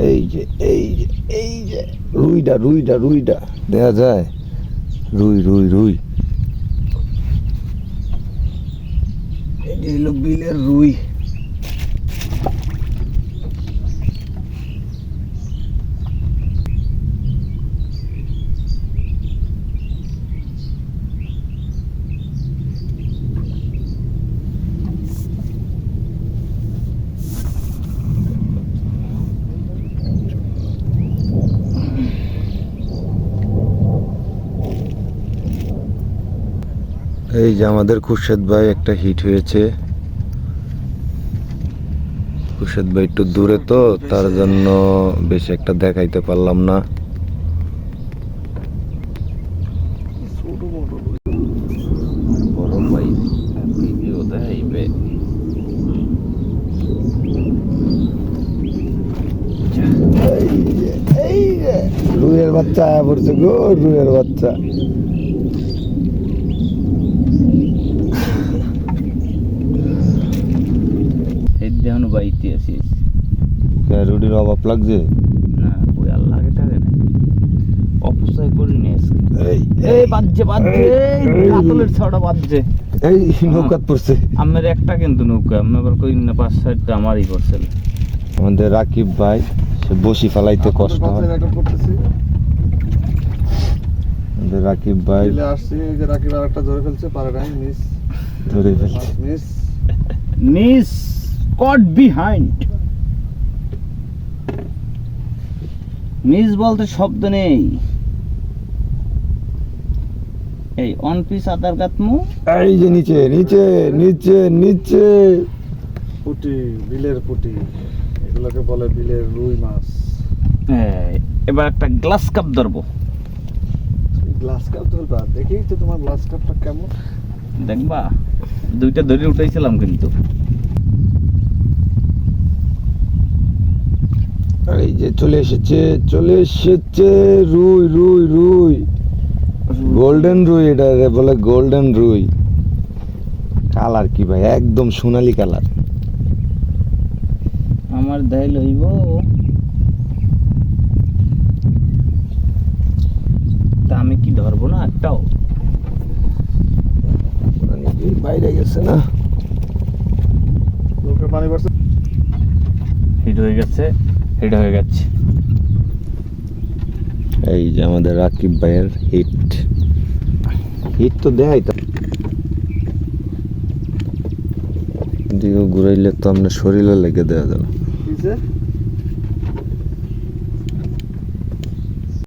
এই যে এই যে এই যে, রুইডা রুইডা রুইডা। দেখা যায়? রুই রুই রুই। এই যে বিলের রুই। এই যে আমাদের খুরশেদ ভাই একটা হিট হয়েছে। খুরশেদ ভাই একটু দূরে তো, তার জন্য বেশি একটা দেখাইতে পারলাম না। বাচ্চা পড়ছে গো রুইয়ের বাচ্চা। এই দেহন বাইতে আছিস রুটির অভাব লাগছে? না ওই আল্লাহ আগে থাকে না। অপচয় করি নি আজকে। এই এই বাজছে বাজছে এই কাতলের ছড়া বাজছে। এই নৌকাত পড়ছে। আমার একটা কিন্তু নৌকা আমি আবার কই না পাঁচ সাইডটা আমারই করছিল আমাদের রাকিব ভাই সে বসি ফেলাইতে কষ্ট হয়। আমাদের রাকিব ভাই। আসছি যে রাকিব আর একটা ধরে ফেলছে পারে নাই মিস। ধরে ফেলছে। Miss. Miss! Caught behind miss বলতে শব্দ নেই। এই অন পিস আদার কাতমু এই যে নিচে নিচে নিচে নিচে। পুটি বিলের পুটি। এগুলোকে বলে বিলের রুই মাছ। এই, এবার একটা গ্লাস কাপ ধরবো। গ্লাস কাপ ধরবা? দেখি তো তোমার গ্লাস কাপটা কেমন। দেখবা? দুইটা ধরে উঠাইছিলাম কিন্তু। আর এই যে চলে এসেছে চলে এসেছে রুই রুই রুই। গোল্ডেন রুই এটা বলে গোল্ডেন রুই। কালার কি ভাই? একদম সোনালি কালার আমার দেয় লইব। তা আমি কি ধরবো না একটাও? বাইরে গেছে না। লোকে পানি পড়ছে হিট হয়ে গেছে। হিট হয়ে গেছে। এই যে আমাদের রাকিব ভাইয়ের হিট হিট তো দেখাই তো। দিকে ঘুরাইলে তো আপনার শরীরে লেগে দেওয়া যাবে।